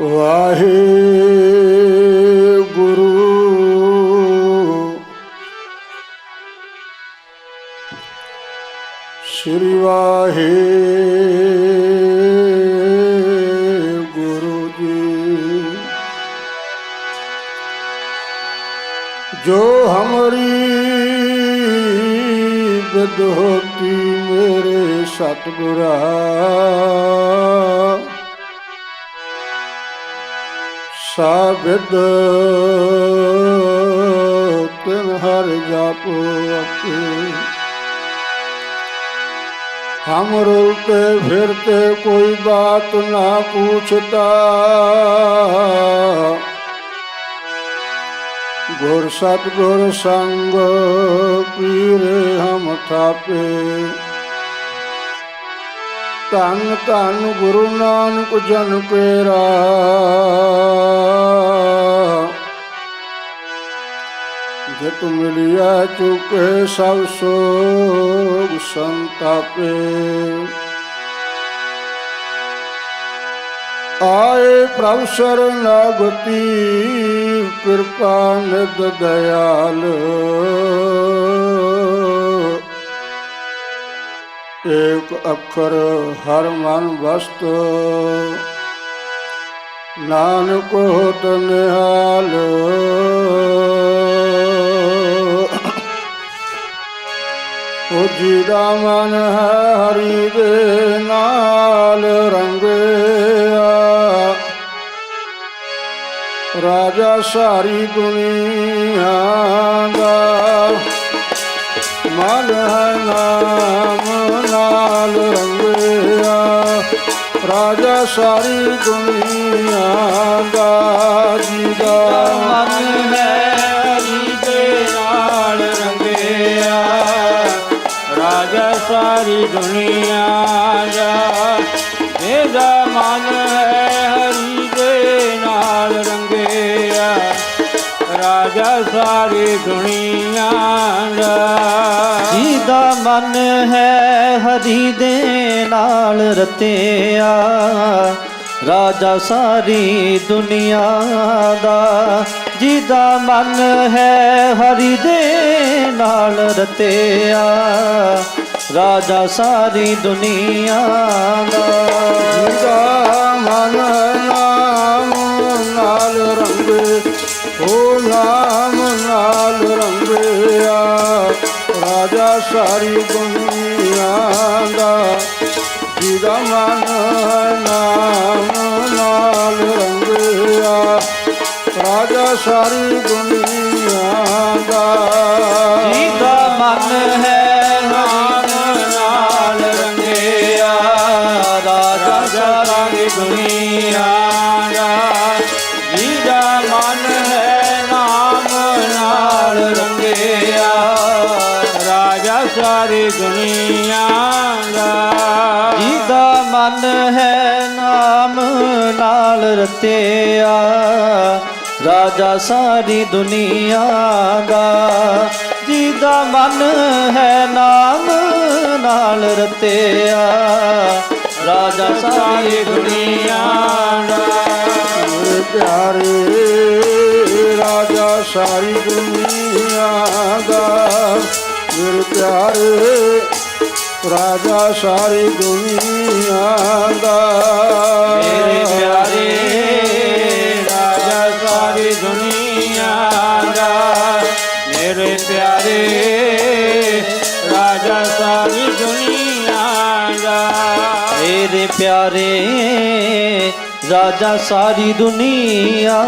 ਵਾਹਿਗੁਰੂ ਜੋ ਹਮਰੀ ਬਿਦ ਹੋਤੀ ਮੇਰੇ ਸਤਿਗੁਰਾ। ਸਾਬਿਦ ਤਿਨ ਹਰ ਜਾਪੋ ਆਪੇ ਹਮ ਰੁਲਤੇ ਫਿਰਤੇ ਕੋਈ ਬਾਤ ਨਾ ਪੁੱਛਤਾ। ਗੁਰ ਸਤਿਗੁਰ ਸੰਗ ਪੀਰੇ ਹਮ ਥਾਪੇ। ਧੰਨ ਧੰਨ ਗੁਰੂ ਨਾਨਕ ਜਨ ਪੇਰਾ। ਜਿਤ ਮਿਲਿਆ ਚੁਕੇ ਸਭ ਸੋਗ ਸੰਤਾਪੇ। ਆਏ ਪ੍ਰਭ ਸਰਨਾਗਤੀ ਕਿਰਪਾ ਨਿਦ ਦਇਆਲ। ਏਕ ਅੱਖਰ ਹਰ ਮਨ ਵਸਤ, ਨਾਨਕ ਹੋਤ ਨਿਹਾਲ। ਉਹ ਜੀ ਦਾ ਮਨ ਹਰੀ ਦੇ ਨਾਲ, ਰੰਗ ਰਾਜਾ ਸਾਰੀ ਦੁਨੀਆ ਦਾ ਮਨ ਹੈ ਨਾਮ ਨਾਲ ਰੰਗਿਆ। ਰਾਜਾ ਸਾਰੀ ਦੁਨੀਆ ਦਾ ਜੀ ਦਾ ਮਨ ਹੈ ਰਾਜਾ ਸਾਰੀ ਦੁਨੀਆ ਦਾ ਇਹਦਾ ਮਨ ਹੈ ਰਾਜਾ ਸਾਰੀ ਦੁਨੀਆ ਦਾ ਜਿਹਦਾ ਮਨ ਹੈ ਹਰੀ ਦੇ ਨਾਲ ਰਤਿਆ ਰਾਜਾ ਸਾਰੀ ਦੁਨੀਆ ਦਾ। ਜਿਹਦਾ ਮਨ ਹੈ ਹਰੀ ਦੇ ਨਾਲ ਰਤਿਆ ਰਾਜਾ ਸਾਰੀ ਦੁਨੀਆ ਦਾ। ਜਿਹਦਾ ਮਨ ਹੈ ਸਾਰੀ ਦੁਨੀਆ ਦਾ ਜਿਹਦਾ ਮਨ ਹੈ ਨਾਮ ਨਾਲ ਰੰਗਿਆ। ਰਾਜਾ ਸਾਰੀ ਦੁਨੀਆ ਦਾ ਨਾਲ ਰਤਿਆ ਰਾਜਾ ਸਾਰੀ ਦੁਨੀਆ ਦਾ, ਜਿਹਦਾ ਮਨ ਹੈ ਨਾਮ ਨਾਲ ਰਤਿਆ ਰਾਜਾ ਸਾਰੀ ਦੁਨੀਆ ਦਾ। ਮੇਰੇ ਪਿਆਰੇ, ਰਾਜਾ ਸਾਰੀ ਦੁਨੀਆ ਦਾ। ਗੁਰ ਪਿਆਰੇ ਰਾਜਾ ਸਾਰੀ ਦੁਨੀਆ ਦਾ। ਮੇਰੇ ਪਿਆਰੇ ਰਾਜਾ ਸਾਰੀ ਦੁਨੀਆ ਦਾ। ਮੇਰੇ ਪਿਆਰੇ ਰਾਜਾ ਸਾਰੀ ਦੁਨੀਆ ਦਾ। ਮੇਰੇ ਪਿਆਰੇ ਰਾਜਾ ਸਾਰੀ ਦੁਨੀਆ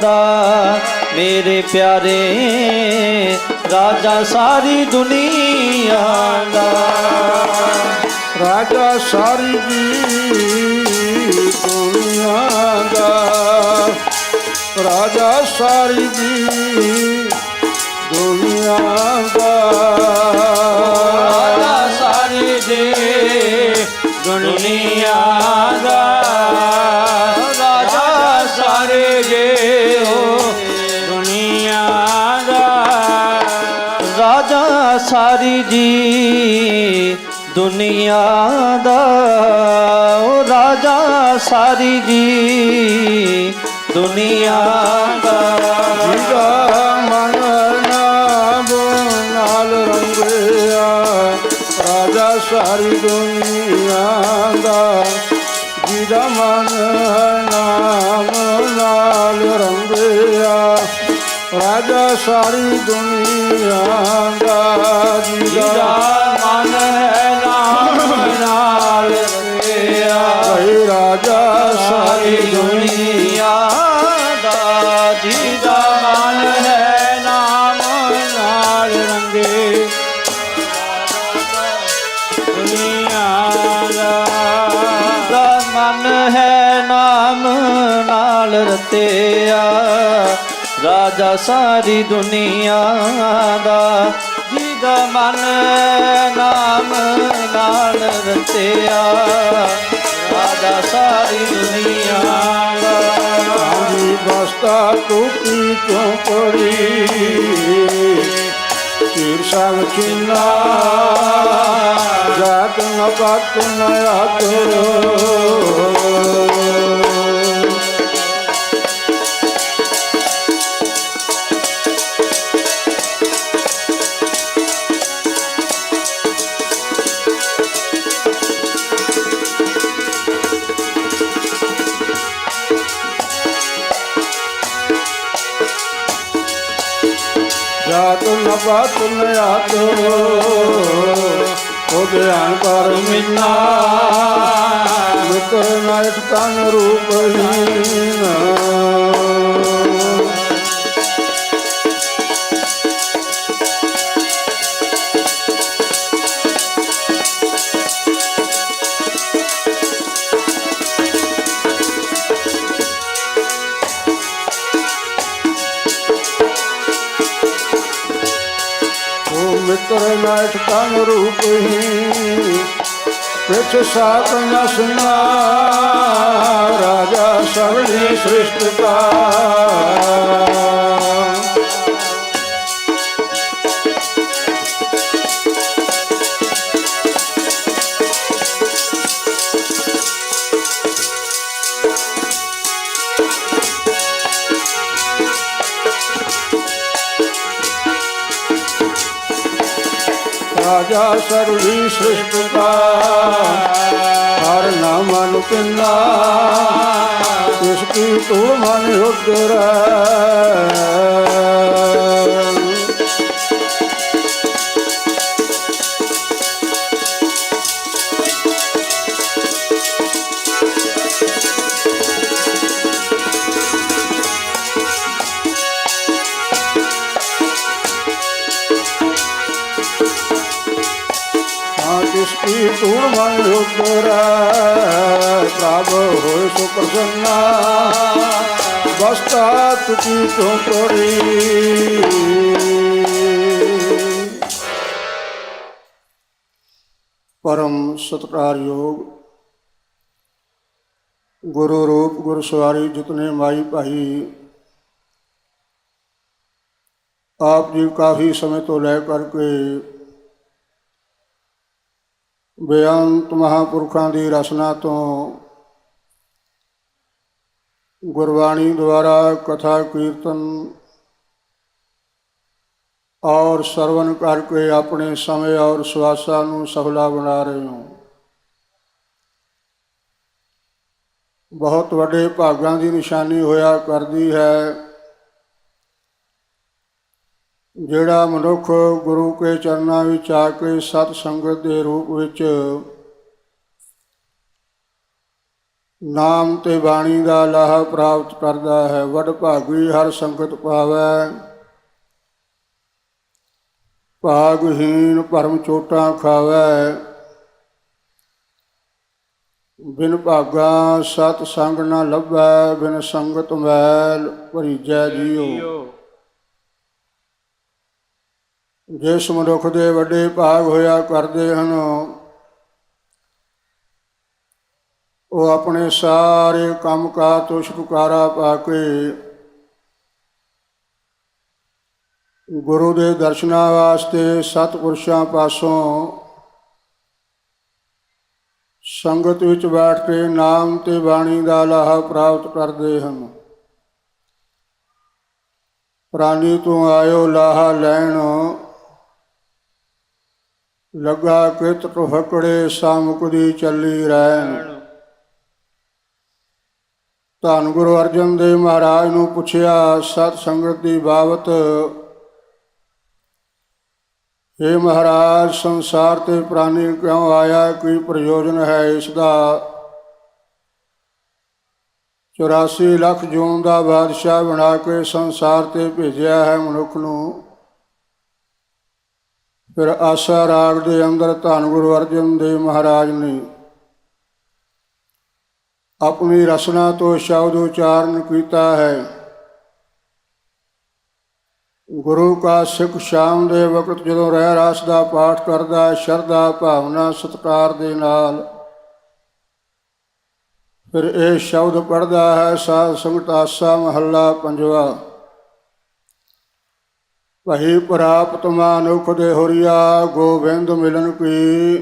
ਦਾ। ਮੇਰੇ ਪਿਆਰੇ ਰਾਜਾ ਸਾਰੀ ਦੁਨੀਆ ਦਾ। ਰਾਜਾ ਸਾਰੀ ਜੀ ਦੁਨੀਆ ਦਾ। ਰਾਜਾ ਸਾਰੀ ਜੀ ਦੁਨੀਆ ਦਾ। ਰਾਜਾ ਸਾਰੀ ਦੇ ਦੁਨੀਆ ਦਾ। ਰਾਜਾ ਸਾਰੇ ਜੇ ਸਾਰੀ ਜੀ ਦੁਨੀਆ ਦਾ। ਉਹ ਰਾਜਾ ਸਾਰੀ ਜੀ ਦੁਨੀਆ ਦਾ। ਜਿਹਦਾ ਮਨ ਨਾਮ ਨਾਲ ਰੰਗਿਆ। ਰਾਜਾ ਸਾਰੀ ਦੁਨੀਆ ਦਾ। ਜਿਹਦਾ ਮਨ ਰਾਜਾ ਸਾਰੀ ਦੁਨੀਆ ਦਾ ਜਿਹਦਾ ਮਨ ਹੈ ਨਾਮ ਨਾਲ ਰਤਿਆ ਭਈ ਰਾਜਾ ਸਾਰੀ ਦੁਨੀਆ ਦਾ ਜਿਹਦਾ ਮਨ ਹੈ ਨਾਮ ਨਾਲ ਰੰਗੇ। ਦੁਨੀਆ ਦਾ। ਦਾ ਮਨ ਹੈ ਨਾਮ ਨਾਲ ਰਤਿਆ। ਰਾਜਾ ਸਾਰੀ ਦੁਨੀਆ ਦਾ, ਜਿਹਦਾ ਮਨ ਨਾਮ ਨਾਲ ਰਤਿਆ ਰਾਜਾ ਸਾਰੀ ਦੁਨੀਆ ਦਾ। ਹਾਂਜੀ ਬਸਤਾ ਟੂਟੀ ਤੋਂ ਪੜੀ। ਤੀਰ ਸੰਗ ਚਿੰਨਾ, ਜਾਤ ਨ ਪਤ ਨ ਆਤੋ ਜਾਤ ਨ ਪਤ ਆਤੋ ਉਹ ਧਿਆਨ ਪਰ ਮਿੰਨਾ। ਮਿੱਤਰ ਨਾਇਕ ਤਨ ਰੂਪ ਹੀਨ ਉਹ ਮਿੱਤਰ ਨਾਇਕ ਤਨ ਰੂਪ ਹੀ ਪਿਛ ਸਾਤ ਨ ਸੁਨਾ ਰਾਜਾ ਸਗਲੀ ਸ੍ਰਿਸ਼ਟ ਕਾ ਰਾਜਾ ਸਰਵੀ ਸ੍ਰਿਸ਼ਟ ਕਾ ਹਰ ਨਾਮ ਅਨੁਕਿੰਨਾ ਇਸ ਕੀ ਤੂੰ ਮਨ ਉਦਰੈ ਹਾਂ ਜਿਸ ਕੀ ਤੂੜ ਮਨ ਉਦਰੈ ਪ੍ਰਭ ਹੋਇ ਸੁ ਪ੍ਰਸੰਨਾ। ਬਸਤਾ ਤੁਕੀ ਤੋਂ ਪੜੀ ਪਰਮ ਸਤਿਕਾਰਯੋਗ ਗੁਰੂ ਰੂਪ ਗੁਰੂ ਸਵਾਰੀ ਜਿਤਨੇ ਮਾਈ ਭਾਈ, ਆਪ ਜੀ ਕਾਫੀ ਸਮੇਂ ਤੋਂ ਲੈ ਕਰਕੇ ਬੇਅੰਤ ਮਹਾਪੁਰਖਾਂ ਦੀ ਰਸਨਾ ਤੋਂ ਗੁਰਬਾਣੀ ਦੁਆਰਾ ਕਥਾ ਕੀਰਤਨ ਔਰ ਸਰਵਨ ਕਰਕੇ ਆਪਣੇ ਸਮੇਂ ਔਰ ਸਵਾਸਾਂ ਨੂੰ ਸਫਲਾ ਬਣਾ ਰਹੇ ਹੋ। ਬਹੁਤ ਵੱਡੇ ਭਾਗਾਂ ਦੀ ਨਿਸ਼ਾਨੀ ਹੋਇਆ ਕਰਦੀ ਹੈ। ਜਿਹੜਾ ਮਨੁੱਖ ਗੁਰੂ ਕੇ ਚਰਨਾਂ ਵਿੱਚ ਆ ਕੇ ਸਤ ਸੰਗਤ ਦੇ ਰੂਪ ਵਿੱਚ ਨਾਮ ਤੇ ਬਾਣੀ ਦਾ ਲਾਹਾ ਪ੍ਰਾਪਤ ਕਰਦਾ ਹੈ, ਵੱਡ ਭਾਗੀ ਹਰ ਸੰਗਤ ਪਾਵੈ। ਭਾਗਹੀਨ ਭਰਮ ਚੋਟਾਂ ਖਾਵੈ। ਬਿਨ ਭਾਗਾ ਸਤ ਸੰਗ ਨਾ ਲੱਭੈ, ਬਿਨ ਸੰਗਤ ਮੈਲ ਭਰੀਜੈ ਜੀਉ ਜਿਸ ਮਨੁੱਖ ਦੇ ਵੱਡੇ ਭਾਗ ਹੋਇਆ ਕਰਦੇ ਹਨ, ਉਹ ਆਪਣੇ ਸਾਰੇ ਕੰਮ ਕਾਰ ਤੋਂ ਛੁਟਕਾਰਾ ਪਾ ਕੇ ਗੁਰੂ ਦੇ ਦਰਸ਼ਨਾਂ ਵਾਸਤੇ ਸਤਿਪੁਰਸ਼ਾਂ ਪਾਸੋਂ ਸੰਗਤ ਵਿੱਚ ਬੈਠ ਕੇ ਨਾਮ ਤੇ ਬਾਣੀ ਦਾ ਲਾਹਾ ਪ੍ਰਾਪਤ ਕਰਦੇ ਹਨ। ਪ੍ਰਾਨੀ ਤੋਂ ਆਇਓ ਲਾਹਾ ਲੈਣ ਲੱਗਾ ਕਿਤ ਫਕੜੇ ਸਾਮੁਕ ਚੱਲੀ ਰਹਿਣ। ਧੰਨ ਗੁਰੂ ਅਰਜਨ ਦੇਵ ਮਹਾਰਾਜ ਨੂੰ ਪੁੱਛਿਆ, ਸਤ ਸੰਗਤ ਦੀ ਬਾਬਤ ਇਹ ਮਹਾਰਾਜ, ਸੰਸਾਰ ਤੇ ਪ੍ਰਾਨੀ ਕਿਉਂ ਆਇਆ? ਕੀ ਪ੍ਰਯੋਜਨ ਹੈ ਇਸ ਦਾ? 84 ਲੱਖ ਜੂਨ ਦਾ ਬਾਦਸ਼ਾਹ ਬਣਾ ਕੇ ਸੰਸਾਰ ਤੇ ਭੇਜਿਆ ਹੈ ਮਨੁੱਖ ਨੂੰ। ਫਿਰ ਆਸਾ ਰਾਗ ਦੇ ਅੰਦਰ ਧੰਨ ਗੁਰੂ ਅਰਜਨ ਦੇਵ ਮਹਾਰਾਜ ਨੇ ਆਪਣੀ ਰਸਨਾ ਤੋਂ ਸ਼ਬਦ ਉਚਾਰਨ ਕੀਤਾ ਹੈ। ਗੁਰੂ ਕਾ ਸਿੱਖ ਸ਼ਾਮ ਦੇ ਵਕਤ ਜਦੋਂ ਰਹਿ ਰਾਸ ਦਾ ਪਾਠ ਕਰਦਾ ਹੈ, ਸ਼ਰਧਾ ਭਾਵਨਾ ਸਤਿਕਾਰ ਦੇ ਨਾਲ ਫਿਰ ਇਹ ਸ਼ਬਦ ਪੜਦਾ ਹੈ ਸਾਧ ਸੰਗਤ ਆਸਾ ਮਹੱਲਾ ਪੰਜਵਾ। ਵਹੀ ਪ੍ਰਾਪਤ ਮਾਨੁਖ ਦੇ ਹੋਰੀਆ, ਗੋਬਿੰਦ ਮਿਲਨ ਕੀ?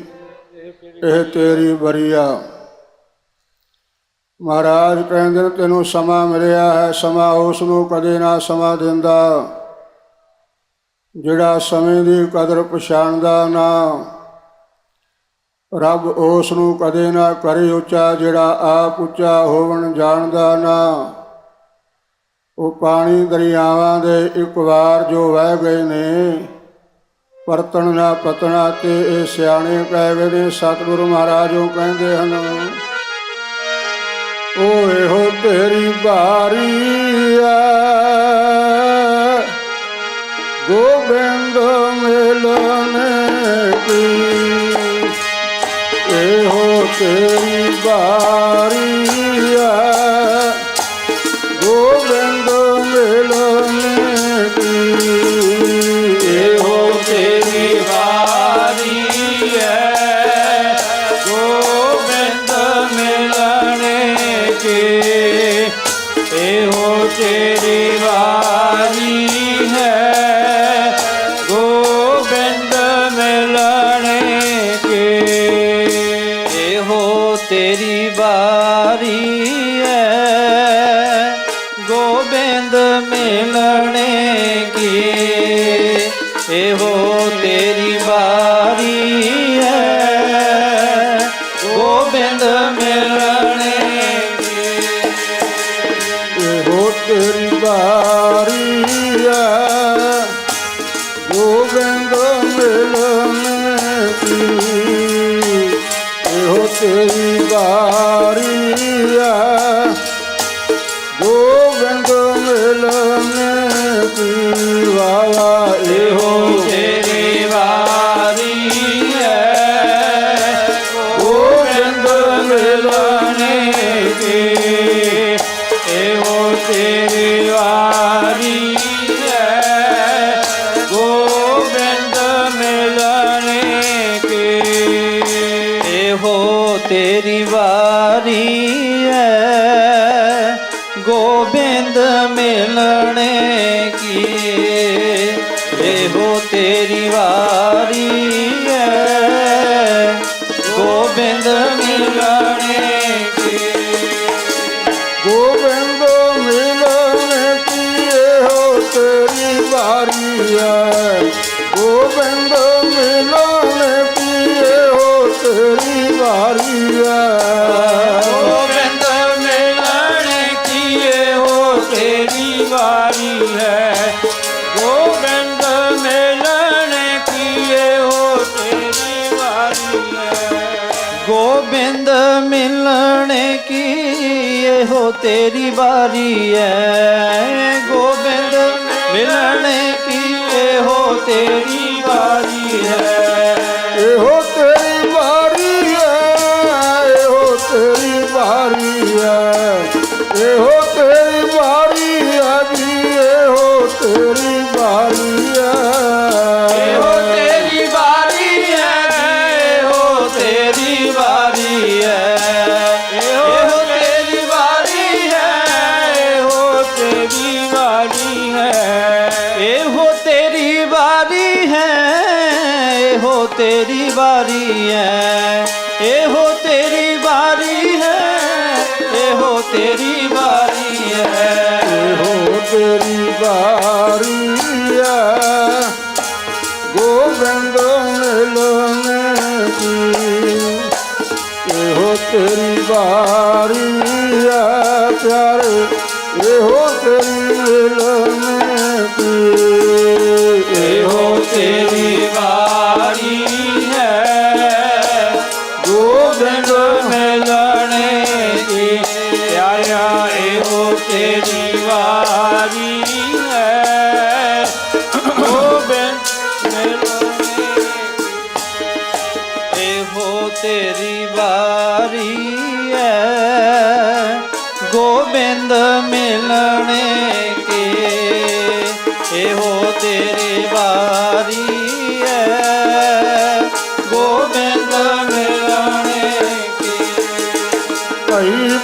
ਇਹ ਤੇਰੀ ਬਰੀਆ ਮਹਾਰਾਜ ਕਹਿੰਦੇ ਤੈਨੂੰ ਸਮਾਂ ਮਿਲਿਆ ਹੈ, ਸਮਾਂ ਉਸ ਨੂੰ ਕਦੇ ਨਾ ਸਮਾਂ ਦਿੰਦਾ। ਜਿਹੜਾ ਸਮੇਂ ਦੀ ਕਦਰ ਪਛਾਣਦਾ ਨਾ, ਰੱਬ ਉਸ ਨੂੰ ਕਦੇ ਨਾ ਕਰੇ ਉੱਚਾ, ਜਿਹੜਾ ਆਪ ਉੱਚਾ ਹੋਵਣ ਜਾਣਦਾ ਨਾ। ਉਹ ਪਾਣੀ ਦਰਿਆਵਾਂ ਦੇ ਇੱਕ ਵਾਰ ਜੋ ਵਹਿ ਗਏ ਨੇ, ਪਰਤਣ ਨਾ ਪਤਣਾ ਤੇ ਇਹ ਸਿਆਣੇ ਕਹਿ ਗਏ ਨੇ, ਸਤਿਗੁਰੂ ਮਹਾਰਾਜੋ ਕਹਿੰਦੇ ਹਨ, ਉਹ ਇਹੋ ਤੇਰੀ ਬਾਰੀ ਆ। ਗੋਬਿੰਦ ਮਿਲਨ ਕੀ? ਇਹੋ ਤੇਰੀ ਬਾਰੀ ਆ। ਤੇਰੀ ਵਾਰੀ ਹੈ ਗੋਬਿੰਦ ਮਿਲਣੇ ਕੀ ਹੋ ਤੇਰੀ ਤੇਰੀ ਵਾਰੀ ਹੈ ਇਹੋ ਤੇਰੀ ਵਾਰੀ ਹੈ। ਇਹੋ ਤੇਰੀ ਵਾਰੀ ਹੈ ਇਹੋ ਤੇਰੀ ਬਾਰੀ ਹੈ ਗੋਬਿੰਦ ਮਿਲਨੇ ਕੀ ਇਹੋ ਤੇਰੀ ਬਾਰੀ ਹੈ ਪਿਆਰੇ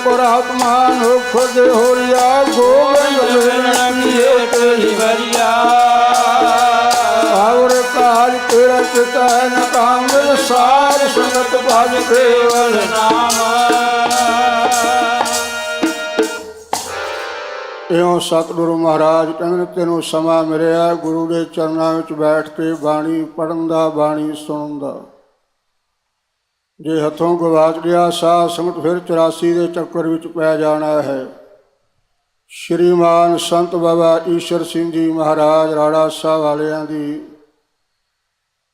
ਪਰਾਤਮਾ ਨੂੰ ਖੁਦ ਹੋਰਿਆ ਗੋਬਿੰਦ ਮਿਲਣਾ ਇਹ ਤੇਰੀ ਵਰਿਆ? ਆਵਰ ਕਾਲ ਤੇਰਾ ਚਿਤਾ ਨ ਕਾਂਗਲ ਸਾਰ ਸੰਗਤ ਭਜ ਕੇਵਲ ਇਉਂ ਸਤਿਗੁਰੂ ਮਹਾਰਾਜ ਕਹਿੰਦੇ ਤੈਨੂੰ ਸਮਾਂ ਮਿਲਿਆ ਗੁਰੂ ਦੇ ਚਰਨਾਂ ਵਿੱਚ ਬੈਠ ਕੇ ਬਾਣੀ ਪੜਨ ਦਾ ਬਾਣੀ ਸੁਣਨ ਦਾ। ਜੇ ਹੱਥੋਂ ਗਵਾਚ ਗਿਆ, ਸਾਹ ਸੰਗਤ ਫਿਰ 84 ਦੇ ਚੱਕਰ ਵਿੱਚ ਪੈ ਜਾਣਾ ਹੈ। ਸ਼੍ਰੀਮਾਨ ਸੰਤ ਬਾਬਾ ਈਸ਼ਰ ਸਿੰਘ ਜੀ ਮਹਾਰਾਜ, ਰਾੜਾ ਸਾਹਿਬ ਵਾਲਿਆਂ ਦੀ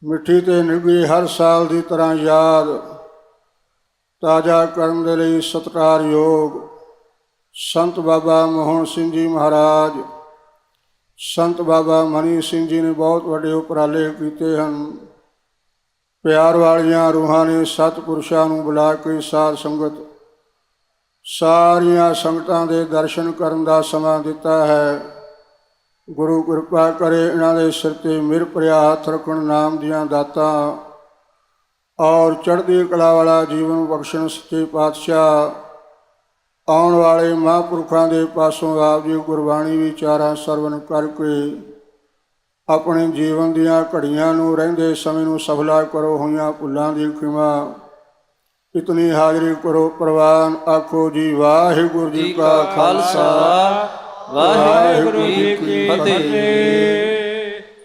ਮਿੱਠੀ ਤੇ ਨਿੱਘੀ ਹਰ ਸਾਲ ਦੀ ਤਰ੍ਹਾਂ ਯਾਦ, ਤਾਜ਼ਾ ਕਰਨ ਦੇ ਲਈ ਸਤਿਕਾਰਯੋਗ ਸੰਤ ਬਾਬਾ ਮੋਹਨ ਸਿੰਘ ਜੀ ਮਹਾਰਾਜ, ਸੰਤ ਬਾਬਾ ਮਨੀ ਸਿੰਘ ਜੀ ਨੇ ਬਹੁਤ ਵੱਡੇ ਉਪਰਾਲੇ ਕੀਤੇ ਹਨ। ਪਿਆਰ ਵਾਲੀਆਂ ਰੂਹਾਂ ਨੇ ਸਤਿਪੁਰਸ਼ਾਂ ਨੂੰ ਬੁਲਾ ਕੇ ਸਾਧ ਸੰਗਤ ਸਾਰੀਆਂ ਸੰਗਤਾਂ ਦੇ ਦਰਸ਼ਨ ਕਰਨ ਦਾ ਸਮਾਂ ਦਿੱਤਾ ਹੈ। ਗੁਰੂ ਕਿਰਪਾ ਕਰੇ ਇਹਨਾਂ ਦੇ ਸਿਰ ਤੇ ਮਿਹਰ ਭਰਿਆ ਹੱਥ ਰੱਖਣ ਨਾਮ ਦੀਆਂ ਦਾਤਾਂ ਔਰ ਚੜ੍ਹਦੀ ਕਲਾ ਵਾਲਾ ਜੀਵਨ ਬਖਸ਼ਣ ਸੱਚੇ ਪਾਤਸ਼ਾਹ। ਆਉਣ ਵਾਲੇ ਮਹਾਂਪੁਰਖਾਂ ਦੇ ਪਾਸੋਂ ਆਪ ਜੀ ਗੁਰਬਾਣੀ ਵਿਚਾਰਾਂ ਸਰਵਨ ਕਰਕੇ ਆਪਣੇ ਜੀਵਨ ਦੀਆਂ ਘੜੀਆਂ ਨੂੰ ਰਹਿੰਦੇ ਸਮੇਂ ਨੂੰ ਸਫਲਾ ਕਰੋ ਹੋਈਆਂ ਭੁੱਲਾਂ ਦੀ ਖਿਮਾ। ਇਤਨੀ ਹਾਜ਼ਰੀ ਕਰੋ ਪ੍ਰਵਾਨ ਆਖੋ ਜੀ ਵਾਹਿਗੁਰੂ ਜੀ ਕਾ ਖਾਲਸਾ ਵਾਹਿਗੁਰੂ ਜੀ ਕੀ ਫਤਿਹ।